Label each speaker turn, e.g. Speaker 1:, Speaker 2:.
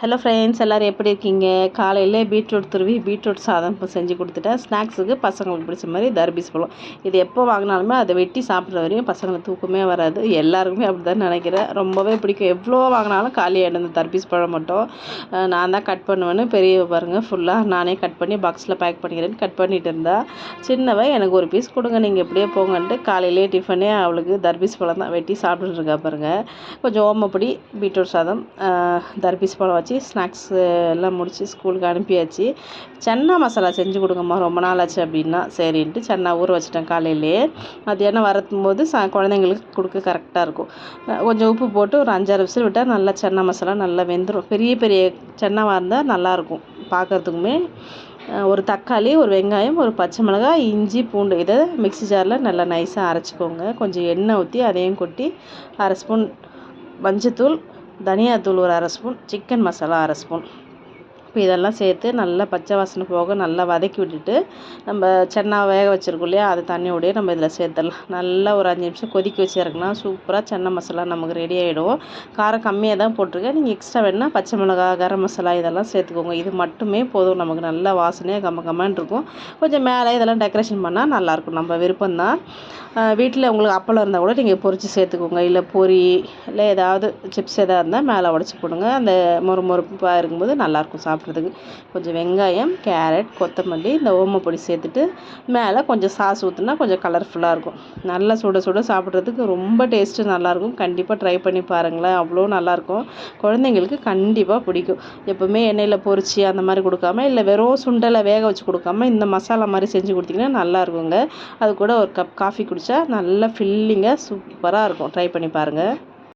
Speaker 1: Hello friends எல்லோரும் எப்படி இருக்கீங்க? காலையில் பீட்ரூட் துருவி பீட்ரூட் சாதம் இப்போ செஞ்சு கொடுத்துட்டேன். ஸ்நாக்ஸுக்கு பசங்களுக்கு பிடிச்ச மாதிரி தர்பீஸ் பழம் இது எப்போ வாங்கினாலுமே அதை வெட்டி சாப்பிட்ற வரையும் பசங்களுக்கு தூக்கமே வராது. எல்லாருக்குமே அப்படி தான் நினைக்கிறேன். ரொம்பவே பிடிக்கும். எவ்வளோ வாங்கினாலும் காலி ஆகிடும் இந்த தர்பீஸ் பழம் மட்டும். நான் தான் கட் பண்ணுவேன்னு பெரிய பாருங்கள் ஃபுல்லாக நானே கட் பண்ணி பாக்ஸில் பேக் பண்ணிக்கிறேன்னு கட் பண்ணிட்டு இருந்தா. சின்னவன் எனக்கு ஒரு பீஸ் கொடுங்க. நீங்கள் எப்படியே போங்கன்ட்டு காலையிலே டிஃபனே அவளுக்கு தர்பீஸ் பழம் தான் வெட்டி சாப்பிட்டுருக்கா பாருங்கள் கொஞ்சம் ஓமப்பொடி பீட்ரூட் சாதம் தர்பீஸ் பழம் வச்சு ஸ்நாக்ஸ் எல்லாம் முடித்து ஸ்கூலுக்கு அனுப்பியாச்சு. சன்னா மசாலா செஞ்சு கொடுங்கம்மா ரொம்ப நாள் ஆச்சு அப்படின்னா. சரின்ட்டு சன்னா ஊற வச்சிட்டேன் காலையிலே. மத்தியானம் வரத்தும்போது சா குழந்தைங்களுக்கு கொடுக்க கரெக்டாக இருக்கும். கொஞ்சம் உப்பு போட்டு ஒரு அஞ்சாறு விசில் விட்டால் நல்லா சன்னா மசாலா நல்லா வெந்துடும் பெரிய பெரிய சன்னாவாக இருந்தால் நல்லாயிருக்கும் பார்க்கறதுக்குமே ஒரு தக்காளி ஒரு வெங்காயம் ஒரு பச்சை மிளகாய் இஞ்சி பூண்டு. இதை மிக்ஸி ஜாரில் நல்லா நைஸாக அரைச்சிக்கோங்க. கொஞ்சம் எண்ணெய் ஊற்றி அதையும் கொட்டி அரை ஸ்பூன் மஞ்சத்தூள் தனியாத்தூள் ஒரு அரை ஸ்பூன் சிக்கன் மசாலா அரை ஸ்பூன். இப்போ இதெல்லாம் சேர்த்து நல்லா பச்சை வாசனை போக நல்லா வதக்கி விட்டுட்டு நம்ம சென்னா வேக வச்சுருக்கோம் இல்லையா? அது தண்ணியோடய நம்ம இதில் சேர்த்துடலாம். நல்லா ஒரு அஞ்சு நிமிஷம் கொதிக்க வச்சு இறக்குனா சூப்பராக சென்னை மசாலா நமக்கு ரெடி ஆகிடும் காரம் கம்மியாக தான் போட்டிருக்கேன். நீங்கள் எக்ஸ்ட்ரா வேணுன்னா பச்சை மிளகா கரம் மசாலா இதெல்லாம் சேர்த்துக்கோங்க. இது மட்டுமே போதும். நமக்கு நல்லா வாசனையாக கம்ம கம்மன்னு இருக்கும். கொஞ்சம் மேலே இதெல்லாம் டெக்கரேஷன் பண்ணால் நல்லாயிருக்கும். நம்ம விருப்பம்தான். வீட்டில் உங்களுக்கு அப்பளம் இருந்தால் கூட நீங்கள் பொரித்து சேர்த்துக்கோங்க. இல்லை பொரி இல்லை ஏதாவது சிப்ஸ் எதாவது இருந்தால் மேலே உடச்சி போடுங்க. அந்த மொறு மொறுப்பாக இருக்கும்போது நல்லாயிருக்கும் சாப்பிட்றதுக்கு கொஞ்சம் வெங்காயம் கேரட் கொத்தமல்லி இந்த ஓமப்பொடி சேர்த்துட்டு மேலே கொஞ்சம் சாஸ் ஊற்றுனா கொஞ்சம் கலர்ஃபுல்லாக இருக்கும். நல்லா சுட சுட சாப்பிட்றதுக்கு ரொம்ப டேஸ்ட்டு நல்லாயிருக்கும். கண்டிப்பாக ட்ரை பண்ணி பாருங்களேன். அவ்வளோ நல்லாயிருக்கும். குழந்தைங்களுக்கு கண்டிப்பாக பிடிக்கும். எப்போவுமே எண்ணெயில் பொரிச்சு அந்த மாதிரி கொடுக்காம இல்லை வெறும் சுண்டலை வேக வச்சு கொடுக்காம இந்த மசாலா மாதிரி செஞ்சு கொடுத்தீங்கன்னா நல்லா இருக்குங்க அது கூட ஒரு கப் காஃபி குடித்தா நல்லா ஃபில்லிங்காக சூப்பராக இருக்கும். ட்ரை பண்ணி பாருங்கள்